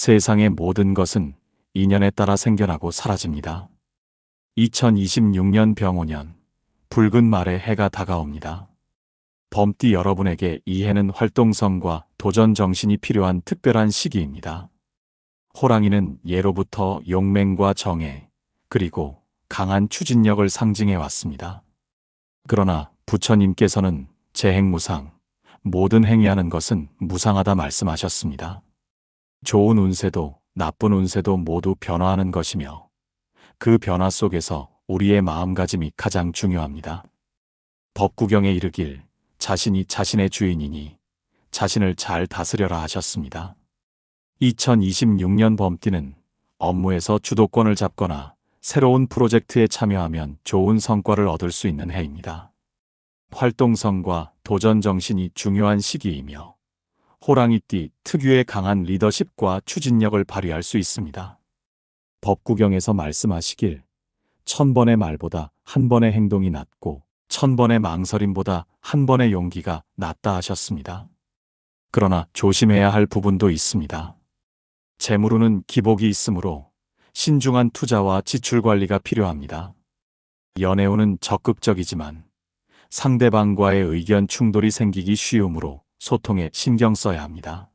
세상의 모든 것은 인연에 따라 생겨나고 사라집니다. 2026년 병오년 붉은 말에 해가 다가옵니다. 범띠 여러분에게 이 해는 활동성과 도전 정신이 필요한 특별한 시기입니다. 호랑이는 예로부터 용맹과 정의, 그리고 강한 추진력을 상징해 왔습니다. 그러나 부처님께서는 재행무상, 모든 행위하는 것은 무상하다 말씀하셨습니다. 좋은 운세도 나쁜 운세도 모두 변화하는 것이며 그 변화 속에서 우리의 마음가짐이 가장 중요합니다. 법구경에 이르길 자신이 자신의 주인이니 자신을 잘 다스려라 하셨습니다. 2026년 범띠는 업무에서 주도권을 잡거나 새로운 프로젝트에 참여하면 좋은 성과를 얻을 수 있는 해입니다. 활동성과 도전 정신이 중요한 시기이며 호랑이띠 특유의 강한 리더십과 추진력을 발휘할 수 있습니다. 법구경에서 말씀하시길 천 번의 말보다 한 번의 행동이 낫고 천 번의 망설임보다 한 번의 용기가 낫다 하셨습니다. 그러나 조심해야 할 부분도 있습니다. 재물운은 기복이 있으므로 신중한 투자와 지출 관리가 필요합니다. 연애운은 적극적이지만 상대방과의 의견 충돌이 생기기 쉬우므로 소통에 신경 써야 합니다.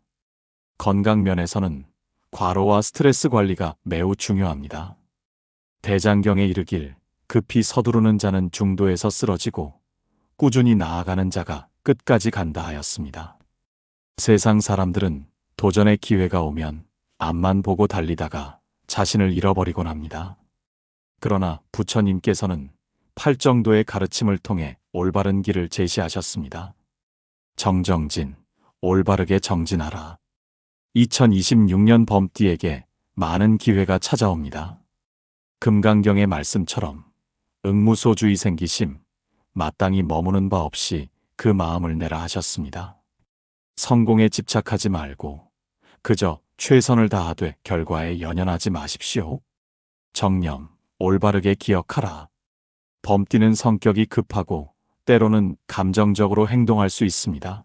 건강 면에서는 과로와 스트레스 관리가 매우 중요합니다. 대장경에 이르길 급히 서두르는 자는 중도에서 쓰러지고 꾸준히 나아가는 자가 끝까지 간다 하였습니다. 세상 사람들은 도전의 기회가 오면 앞만 보고 달리다가 자신을 잃어버리곤 합니다. 그러나 부처님께서는 팔 정도의 가르침을 통해 올바른 길을 제시하셨습니다. 정정진, 올바르게 정진하라. 2026년 범띠에게 많은 기회가 찾아옵니다. 금강경의 말씀처럼 응무소주의 생기심, 마땅히 머무는 바 없이 그 마음을 내라 하셨습니다. 성공에 집착하지 말고 그저 최선을 다하되 결과에 연연하지 마십시오. 정념, 올바르게 기억하라. 범띠는 성격이 급하고 때로는 감정적으로 행동할 수 있습니다.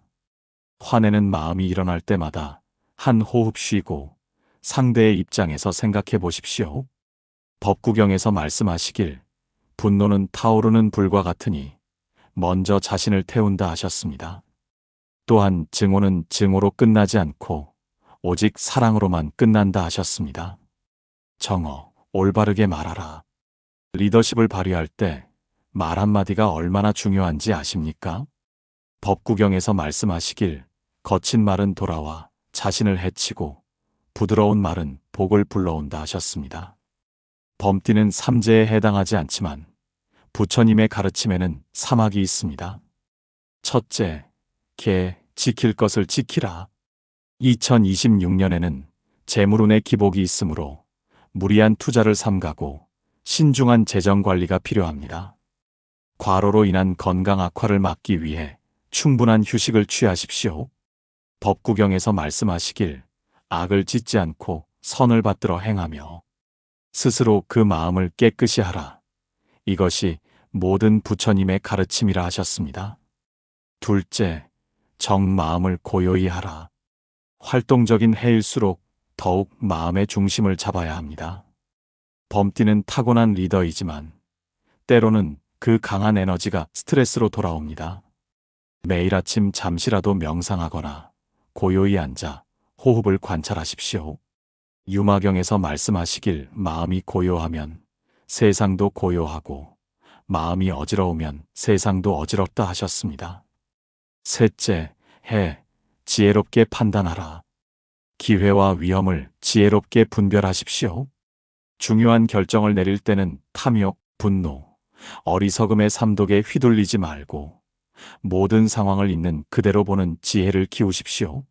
화내는 마음이 일어날 때마다 한 호흡 쉬고 상대의 입장에서 생각해 보십시오. 법구경에서 말씀하시길 분노는 타오르는 불과 같으니 먼저 자신을 태운다 하셨습니다. 또한 증오는 증오로 끝나지 않고 오직 사랑으로만 끝난다 하셨습니다. 정어, 올바르게 말하라. 리더십을 발휘할 때 말 한마디가 얼마나 중요한지 아십니까? 법구경에서 말씀하시길 거친 말은 돌아와 자신을 해치고 부드러운 말은 복을 불러온다 하셨습니다. 범띠는 삼재에 해당하지 않지만 부처님의 가르침에는 사막이 있습니다. 첫째, 개, 지킬 것을 지키라. 2026년에는 재물운의 기복이 있으므로 무리한 투자를 삼가고 신중한 재정 관리가 필요합니다. 과로로 인한 건강 악화를 막기 위해 충분한 휴식을 취하십시오. 법구경에서 말씀하시길 악을 짓지 않고 선을 받들어 행하며 스스로 그 마음을 깨끗이 하라. 이것이 모든 부처님의 가르침이라 하셨습니다. 둘째, 정 마음을 고요히 하라. 활동적인 해일수록 더욱 마음의 중심을 잡아야 합니다. 범띠는 타고난 리더이지만 때로는 그 강한 에너지가 스트레스로 돌아옵니다. 매일 아침 잠시라도 명상하거나 고요히 앉아 호흡을 관찰하십시오. 유마경에서 말씀하시길 마음이 고요하면 세상도 고요하고 마음이 어지러우면 세상도 어지럽다 하셨습니다. 셋째, 해, 지혜롭게 판단하라. 기회와 위험을 지혜롭게 분별하십시오. 중요한 결정을 내릴 때는 탐욕, 분노, 어리석음의 삼독에 휘둘리지 말고 모든 상황을 있는 그대로 보는 지혜를 키우십시오.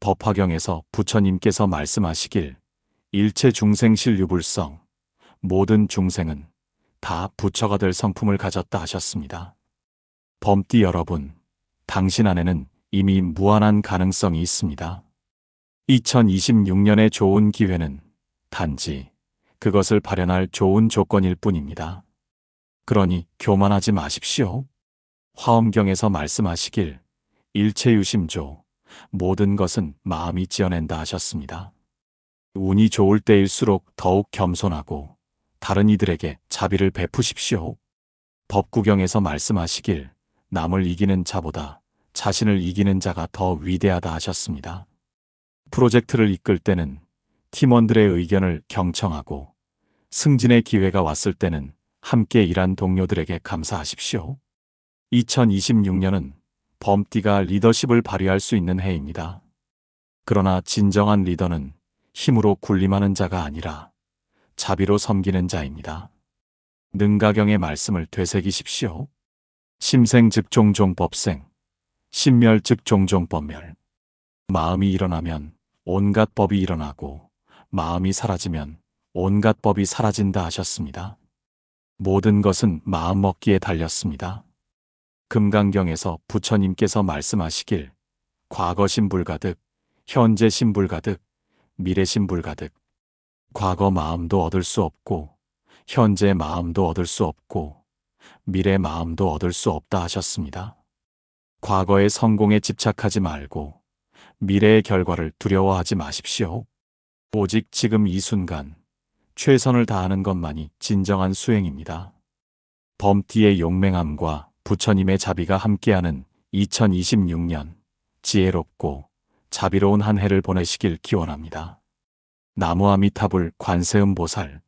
법화경에서 부처님께서 말씀하시길 일체 중생실 유불성 모든 중생은 다 부처가 될 성품을 가졌다 하셨습니다. 범띠 여러분, 당신 안에는 이미 무한한 가능성이 있습니다. 2026년의 좋은 기회는 단지 그것을 발현할 좋은 조건일 뿐입니다. 그러니 교만하지 마십시오. 화엄경에서 말씀하시길 일체유심조 모든 것은 마음이 지어낸다 하셨습니다. 운이 좋을 때일수록 더욱 겸손하고 다른 이들에게 자비를 베푸십시오. 법구경에서 말씀하시길 남을 이기는 자보다 자신을 이기는 자가 더 위대하다 하셨습니다. 프로젝트를 이끌 때는 팀원들의 의견을 경청하고 승진의 기회가 왔을 때는 함께 일한 동료들에게 감사하십시오. 2026년은 범띠가 리더십을 발휘할 수 있는 해입니다. 그러나 진정한 리더는 힘으로 군림하는 자가 아니라 자비로 섬기는 자입니다. 능가경의 말씀을 되새기십시오. 심생 즉 종종 법생, 신멸 즉 종종 법멸. 마음이 일어나면 온갖 법이 일어나고 마음이 사라지면 온갖 법이 사라진다 하셨습니다. 모든 것은 마음 먹기에 달렸습니다. 금강경에서 부처님께서 말씀하시길 과거 신불가득, 현재 신불가득, 미래 신불가득. 과거 마음도 얻을 수 없고 현재 마음도 얻을 수 없고 미래 마음도 얻을 수 없다 하셨습니다. 과거의 성공에 집착하지 말고 미래의 결과를 두려워하지 마십시오. 오직 지금 이 순간 최선을 다하는 것만이 진정한 수행입니다. 범띠의 용맹함과 부처님의 자비가 함께하는 2026년 지혜롭고 자비로운 한 해를 보내시길 기원합니다. 나무 아미타불 관세음 보살